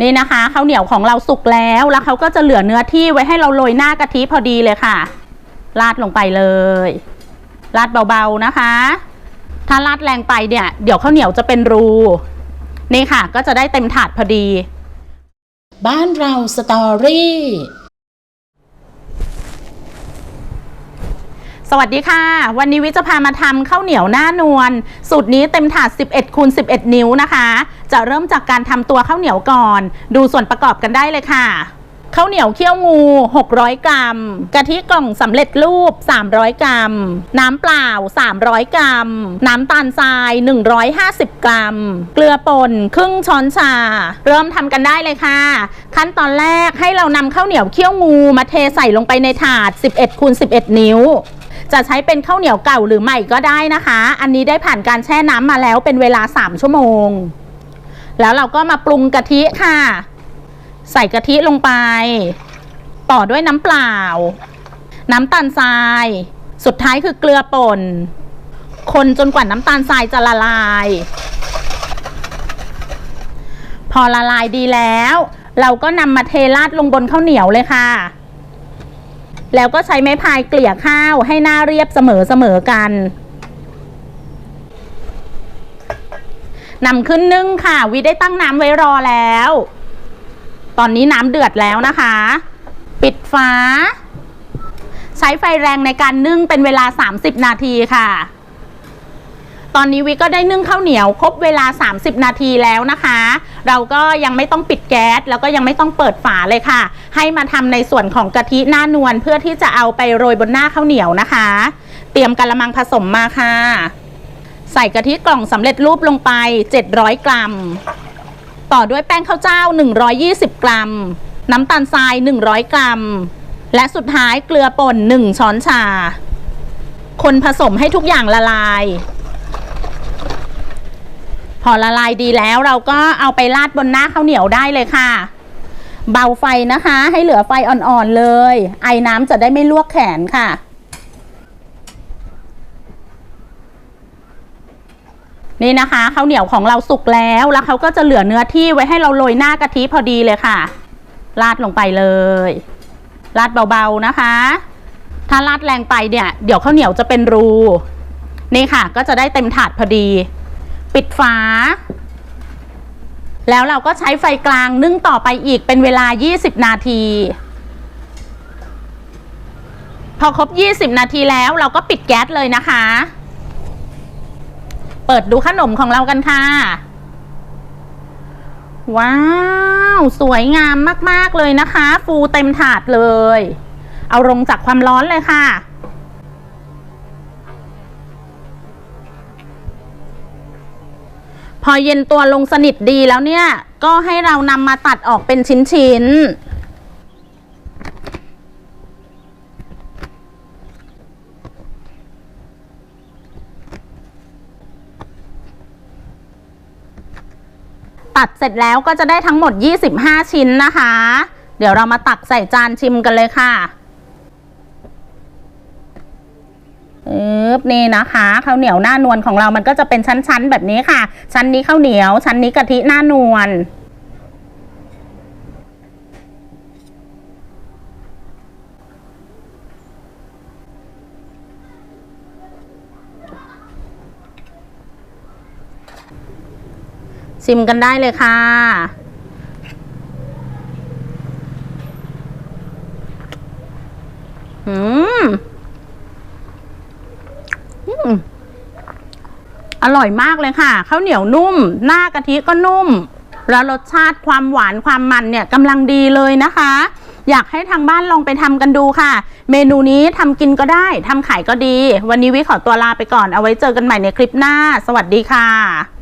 นี่นะคะข้าวเหนียวของเราสุกแล้วแล้วเขาก็จะเหลือเนื้อที่ไว้ให้เราโรยหน้ากะทิพอดีเลยค่ะ ราดลงไปเลยราดเบาๆนะคะ ถ้าราดแรงไปเนี่ย เดี๋ยวข้าวเหนียวจะเป็นรู นี่ค่ะ ก็จะได้เต็มถาดพอดี บ้านเราสตอรี่ สวัสดีค่ะ วันนี้วิจะพามาทำข้าวเหนียวหน้านวลสูตรนี้เต็มถาด 11คูณ11 นิ้วนะคะ จะเริ่มจากการทำตัวข้าวเหนียวก่อน ดูส่วนประกอบกันได้เลยค่ะข้าวเหนียวเคี่ยวงู 600 กรัม กะทิกล่องสำเร็จรูป 300 กรัม น้ำเปล่า 300 กรัม น้ำตาลทราย 150 กรัม เกลือป่นครึ่งช้อนชา เริ่มทำกันได้เลยค่ะ ขั้นตอนแรกให้เรานำข้าวเหนียวเคี่ยวงูมาเทใส่ลงไปในถาด 11คูณ11 นิ้ว จะใช้เป็นข้าวเหนียวเก่าหรือใหม่ก็ได้นะคะ อันนี้ได้ผ่านการแช่น้ำมาแล้วเป็นเวลา 3 ชั่วโมง แล้วเราก็มาปรุงกะทิค่ะ ใส่กะทิลงไป ต่อด้วยน้ำเปล่า น้ำตาลทราย สุดท้ายคือเกลือป่น คนจนกว่าน้ำตาลทรายจะละลาย พอละลายดีแล้ว เราก็นำมาเทราดลงบนข้าวเหนียวเลยค่ะ แล้วก็ใช้ไม้พายเกลี่ยข้าวให้หน้าเรียบเสมอเสมอกันนำขึ้นนึ่งค่ะ วิได้ตั้งน้ำไว้รอแล้ว ตอนนี้น้ำเดือดแล้วนะคะ ปิดฝาใช้ไฟแรงในการนึ่งเป็นเวลา 30 นาทีค่ะ ตอนนี้วิก็ได้นึ่งข้าวเหนียวครบเวลา 30 นาทีแล้วนะคะ เราก็ยังไม่ต้องปิดแก๊สแล้วก็ยังไม่ต้องเปิดฝาเลยค่ะ ให้มาทำในส่วนของกะทิหน้านวลเพื่อที่จะเอาไปโรยบนหน้าข้าวเหนียวนะคะ เตรียมกะละมังผสมมาค่ะ ใส่กะทิกล่องสำเร็จรูปลงไป 700 กรัม ต่อด้วยแป้งข้าวเจ้า 120 กรัม น้ำตาลทราย 100 กรัม และสุดท้ายเกลือป่น 1 ช้อนชา คนผสมให้ทุกอย่างละลาย อละลายดีแล้วเราก็เอาไปราดบนหน้าข้าวเหนียวได้เลยค่ะ เบาไฟนะคะ ให้เหลือไฟอ่อนๆเลย ไอ้น้ำจะได้ไม่ลวกแขนค่ะนี่นะคะข้าวเหนียวของเราสุกแล้วแล้วเขาก็จะเหลือเนื้อที่ไว้ให้เราโรยหน้ากะทิพอดีเลยค่ะ ราดลงไปเลยราดเบาๆนะคะ ถ้าราดแรงไปเนี่ย เดี๋ยวข้าวเหนียวจะเป็นรู นี่ค่ะ ก็จะได้เต็มถาดพอดี ปิดฝา แล้วเราก็ใช้ไฟกลางนึ่งต่อไปอีกเป็นเวลา 20 นาที พอครบ 20 นาทีแล้วเราก็ปิดแก๊สเลยนะคะ เปิดดูขนมของเรากันค่ะ ว้าว สวยงามมาก ๆ เลยนะคะ ฟูเต็มถาดเลย เอาลงจากความร้อนเลยค่ะ พอเย็นตัวลงสนิทดีแล้วเนี่ย ก็ให้เรานำมาตัดออกเป็นชิ้นๆตัดเสร็จแล้วก็จะได้ทั้งหมด 25 ชิ้นนะคะ เดี๋ยวเรามาตักใส่จานชิมกันเลยค่ะอึ บนี่นะคะข้าวเหนียวหน้านวลของเรามันก็จะเป็นชั้นๆแบบนี้ค่ะ ชั้นนี้ข้าวเหนียว ชั้นนี้กะทิหน้านวลชิมกันได้เลยค่ะ อืม อืม อ ร่อยมากเลยค่ะข้าวเหนียวนุ่ม หน้ากะทิก็นุ่ม แล้วรสชาติความหวานความมันเนี่ยกำลังดีเลยนะคะ อยากให้ทางบ้านลองไปทำกันดูค่ะ เมนูนี้ทำกินก็ได้ทำขายก็ดี วันนี้วิขอตัวลาไปก่อนเอาไว้เจอกันใหม่ในคลิปหน้า สวัสดีค่ะ